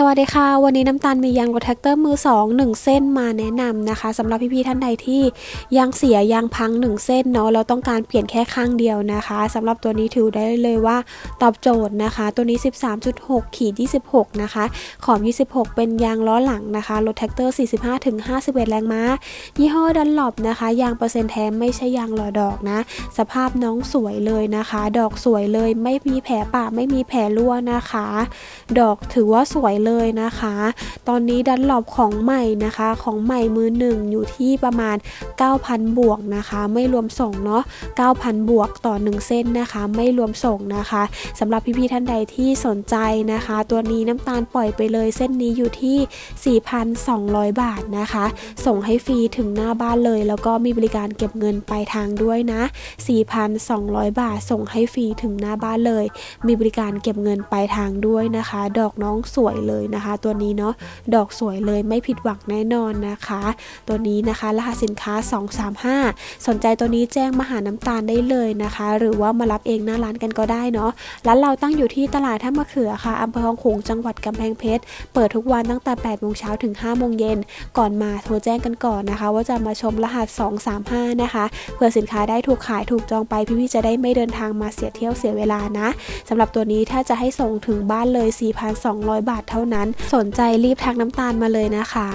สวัสดีค่ะ วันนี้น้ำตาลมียางรถแท็กเตอร์มือ2 1เส้นมาแนะนำนะคะสำหรับพี่ๆท่านใดที่ยางเสียยางพัง 1 เส้นเนาะเราต้องการเปลี่ยนแค่ข้างเดียวนะคะสำหรับตัวนี้ถือได้เลยว่าตอบโจทย์นะคะ ตัวนี้ 13.6 ขีด 26 นะคะ ขอบ 26 เป็นยางล้อหลังนะคะรถแท็กเตอร์ 45-51 แรงม้า ยี่ห้อดันหลบนะคะ ยางเปอร์เซ็นต์แท้ไม่ใช่ยางหล่อดอกนะ สภาพน้องสวยเลยนะคะ ดอกสวยเลยไม่มีแผลป่าไม่มีแผลรั่วนะคะ ดอกถือว่าสวยเลยนะคะ ตอนนี้ดันหลบของใหม่นะคะ ของใหม่มือหนึ่งอยู่ที่ประมาณ 9,000 บวกนะคะ ไม่รวมส่งเนาะ 9,000 บวกต่อ 1 เส้นนะคะ ไม่รวมส่งนะคะสำหรับพี่ๆท่านใดที่สนใจนะคะ ตัวนี้น้ำตาลปล่อยไปเลยเส้นนี้อยู่ที่ 4,200 บาทนะคะ ส่งให้ฟรีถึงหน้าบ้านเลย แล้วก็มีบริการเก็บเงินปลายทางด้วยนะ 4,200 บาทส่งให้ฟรีถึงหน้าบ้านเลย มีบริการเก็บเงินปลายทางด้วยนะคะ ดอกน้องสวยเลยนะคะ ตัวนี้เนาะดอกสวยเลยไม่ผิดหวังแน่นอนนะคะ ตัวนี้นะคะรหัสสินค้า 235 สนใจตัวนี้แจ้งมาหาน้ำตาลได้เลยนะคะ หรือว่ามารับเองหน้าร้านกันก็ได้เนาะร้านเราตั้งอยู่ที่ตลาดท่ามะเขือค่ะอำเภอคลองขงจังหวัดกำแพงเพชรเปิดทุกวันตั้งแต่8โมงเช้าถึง5โมงเย็นก่อนมาโทรแจ้งกันก่อนนะคะ ว่าจะมาชมรหัส 235 นะคะเพื่อสินค้าได้ถูกขายถูกจองไปพี่ๆจะได้ไม่เดินทางมาเสียเที่ยวเสียเวลานะสำหรับตัวนี้ถ้าจะให้ส่งถึงบ้านเลย 4,200 บาทเท่านั้น สนใจรีบทักน้ำตาลมาเลยนะคะ